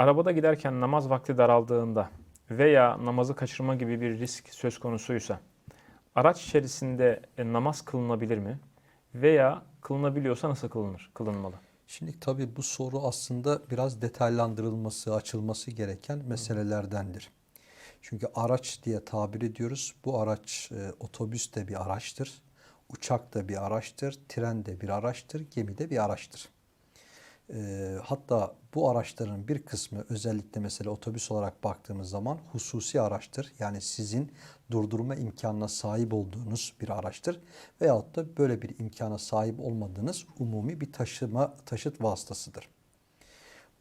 Arabada giderken namaz vakti daraldığında veya namazı kaçırma gibi bir risk söz konusuysa araç içerisinde e, namaz kılınabilir mi? Veya kılınabiliyorsa nasıl kılınır, kılınmalı? Şimdi tabii bu soru aslında biraz detaylandırılması, açılması gereken meselelerdendir. Çünkü araç diye tabir ediyoruz. Bu araç e, otobüs de bir araçtır, uçak da bir araçtır, tren de bir araçtır, gemi de bir araçtır. E, hatta bu araçların bir kısmı özellikle mesela otobüs olarak baktığımız zaman hususi araçtır. Yani sizin durdurma imkanına sahip olduğunuz bir araçtır. Veyahut da böyle bir imkana sahip olmadığınız umumi bir taşıma taşıt vasıtasıdır.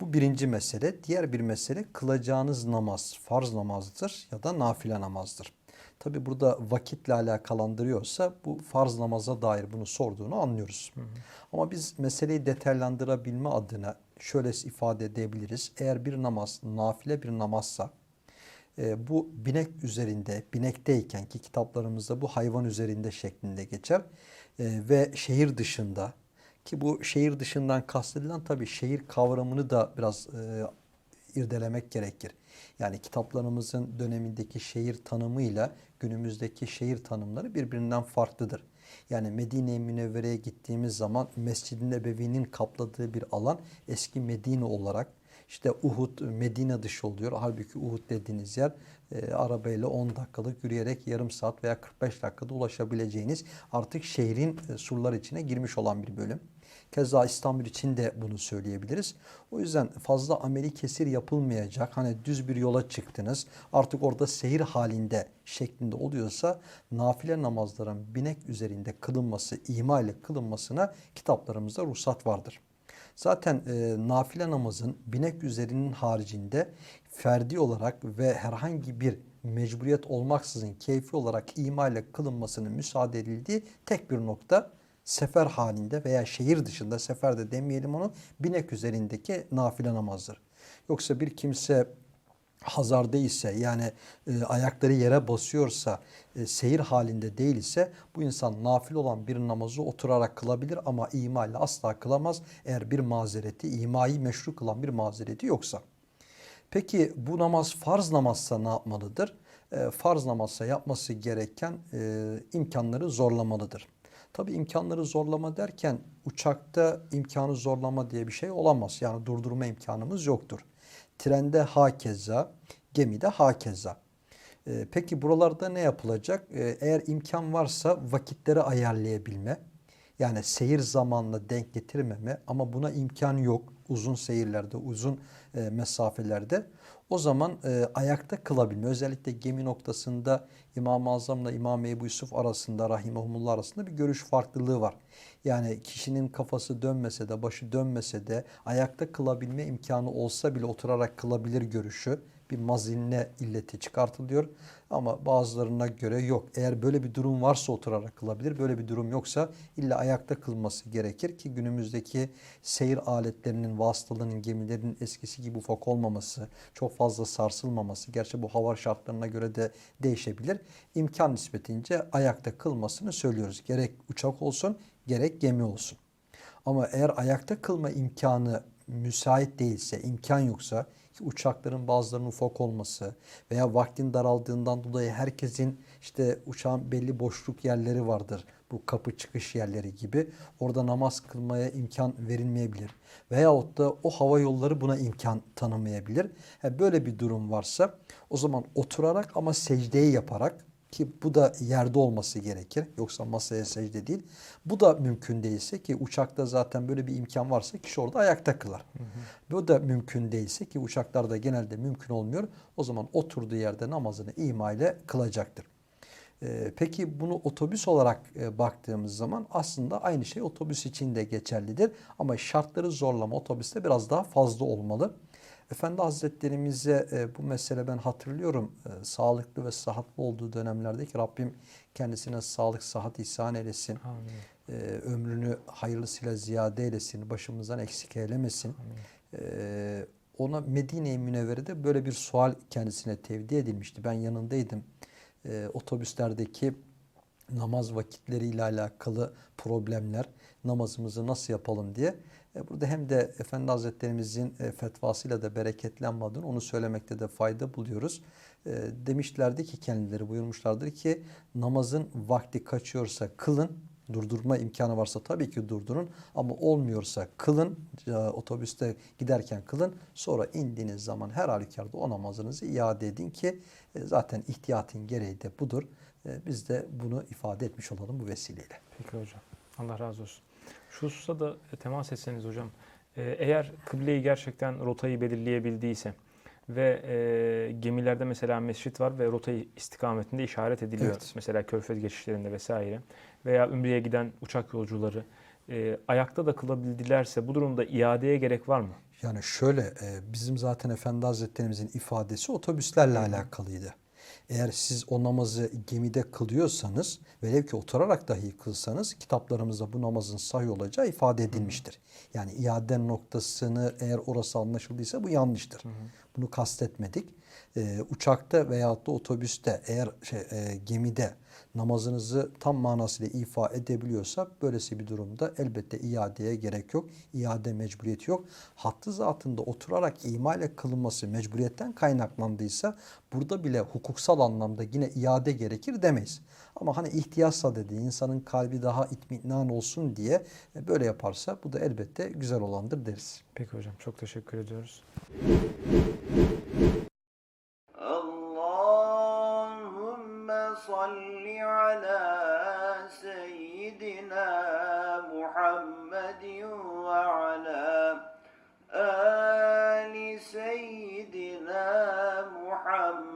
Bu birinci mesele. Diğer bir mesele kılacağınız namaz farz namazdır ya da nafile namazdır. Tabi burada vakitle alakalandırıyorsa bu farz namaza dair bunu sorduğunu anlıyoruz. Hı hı. Ama biz meseleyi detaylandırabilme adına şöyle ifade edebiliriz. Eğer bir namaz nafile bir namazsa e, bu binek üzerinde, binekteyken ki kitaplarımızda bu hayvan üzerinde şeklinde geçer e, ve şehir dışında ki bu şehir dışından kastedilen tabi şehir kavramını da biraz e, irdelemek gerekir. Yani kitaplarımızın dönemindeki şehir tanımıyla günümüzdeki şehir tanımları birbirinden farklıdır. Yani Medine-i Münevvere'ye gittiğimiz zaman Mescid-i Nebevi'nin kapladığı bir alan eski Medine olarak işte Uhud Medine dışı oluyor. Halbuki Uhud dediğiniz yer e, arabayla 10 dakikalık yürüyerek yarım saat veya 45 dakikada ulaşabileceğiniz artık şehrin e, surlar içine girmiş olan bir bölüm. Keza İstanbul için de bunu söyleyebiliriz. O yüzden fazla ameli kesir yapılmayacak. Hani düz bir yola çıktınız. Artık orada seyir halinde şeklinde oluyorsa nafile namazların binek üzerinde kılınması, ima ile kılınmasına kitaplarımızda ruhsat vardır. Zaten e, nafile namazın binek üzerinin haricinde ferdi olarak ve herhangi bir mecburiyet olmaksızın keyfi olarak ima ile kılınmasının müsaade edildiği tek bir nokta sefer halinde veya şehir dışında seferde demeyelim onu binek üzerindeki nafile namazdır. Yoksa bir kimse hazar değilse yani e, ayakları yere basıyorsa e, seyir halinde değil ise bu insan nafil olan bir namazı oturarak kılabilir ama ima asla kılamaz eğer bir mazereti imayı meşru kılan bir mazereti yoksa. Peki bu namaz farz namazsa ne yapmalıdır? E, farz namazsa yapması gereken e, imkanları zorlamalıdır. Tabi imkanları zorlama derken uçakta imkanı zorlama diye bir şey olamaz. Yani durdurma imkanımız yoktur. Trende hakeza, gemide hakeza. Ee, peki buralarda ne yapılacak? Ee, eğer imkan varsa vakitleri ayarlayabilme. Yani seyir zamanla denk getirmeme ama buna imkan yok. Uzun seyirlerde, uzun e, mesafelerde. O zaman e, ayakta kılabilme. Özellikle gemi noktasında İmam-ı Azam'la İmam Ebu Yusuf arasında, Rahimahumullah arasında bir görüş farklılığı var. Yani kişinin kafası dönmese de, başı dönmese de ayakta kılabilme imkanı olsa bile oturarak kılabilir görüşü bir mazinne illeti çıkartılıyor. Ama bazılarına göre yok. Eğer böyle bir durum varsa oturarak kılabilir. Böyle bir durum yoksa illa ayakta kılması gerekir ki günümüzdeki seyir aletlerinin, vasıtalarının, gemilerin eskisi gibi ufak olmaması, çok fazla sarsılmaması, gerçi bu hava şartlarına göre de değişebilir. İmkan nispetince ayakta kılmasını söylüyoruz. Gerek uçak olsun, gerek gemi olsun. Ama eğer ayakta kılma imkanı müsait değilse, imkan yoksa uçakların bazılarının ufak olması veya vaktin daraldığından dolayı herkesin işte uçağın belli boşluk yerleri vardır. Bu kapı çıkış yerleri gibi. Orada namaz kılmaya imkan verilmeyebilir. Veyahut da o hava yolları buna imkan tanımayabilir. Yani böyle bir durum varsa o zaman oturarak ama secdeyi yaparak ki bu da yerde olması gerekir. Yoksa masaya secde değil. Bu da mümkün değilse ki uçakta zaten böyle bir imkan varsa kişi orada ayakta kılar. Hı hı. Bu da mümkün değilse ki uçaklarda genelde mümkün olmuyor. O zaman oturduğu yerde namazını ima ile kılacaktır. Ee, peki bunu otobüs olarak e, baktığımız zaman aslında aynı şey otobüs için de geçerlidir. Ama şartları zorlama otobüste biraz daha fazla olmalı. Efendi Hazretlerimize e, bu mesele ben hatırlıyorum. E, sağlıklı ve sıhhatli olduğu dönemlerde ki Rabbim kendisine sağlık, sıhhat ihsan eylesin. E, ömrünü hayırlısıyla ziyade eylesin. Başımızdan eksik eylemesin. E, ona Medine-i Münevvere'de böyle bir sual kendisine tevdi edilmişti. Ben yanındaydım. E, otobüslerdeki namaz vakitleriyle alakalı problemler, namazımızı nasıl yapalım diye E, Burada hem de Efendi Hazretlerimizin e, fetvasıyla da bereketlenmadığını onu söylemekte de fayda buluyoruz. E, Demişlerdi ki kendileri buyurmuşlardır ki namazın vakti kaçıyorsa kılın, durdurma imkanı varsa tabii ki durdurun ama olmuyorsa kılın, e, otobüste giderken kılın. Sonra indiğiniz zaman her halükarda o namazınızı iade edin ki e, zaten ihtiyatın gereği de budur. E, Biz de bunu ifade etmiş olalım bu vesileyle. Peki hocam. Allah razı olsun. Şu hususa da temas etseniz hocam. Eğer kıbleyi gerçekten rotayı belirleyebildiyse ve e, gemilerde mesela mescit var ve rotayı istikametinde işaret ediliyor. Evet. Mesela körfez geçişlerinde vesaire veya Ümre'ye giden uçak yolcuları e, ayakta da kılabildilerse bu durumda iadeye gerek var mı? Yani şöyle e, bizim zaten Efendi Hazretlerimizin ifadesi otobüslerle alakalıydı. Eğer siz o namazı gemide kılıyorsanız velev ki oturarak dahi kılsanız kitaplarımızda bu namazın sahih olacağı ifade edilmiştir. Yani iade noktasını eğer orası anlaşıldıysa bu yanlıştır. Bunu kastetmedik. E, uçakta veyahut da otobüste eğer şey, e, gemide namazınızı tam manasıyla ifa edebiliyorsa böylesi bir durumda elbette iadeye gerek yok. İade mecburiyeti yok. Hattı zatında oturarak ima ile kılınması mecburiyetten kaynaklandıysa burada bile hukuksal anlamda yine iade gerekir demeyiz. Ama hani ihtiyaçsa dedi insanın kalbi daha itminan olsun diye e, böyle yaparsa bu da elbette güzel olandır deriz. Peki hocam çok teşekkür ediyoruz. Allahümme salli ala seyyidina Muhammedin ve ala ali seyyidina Muhammed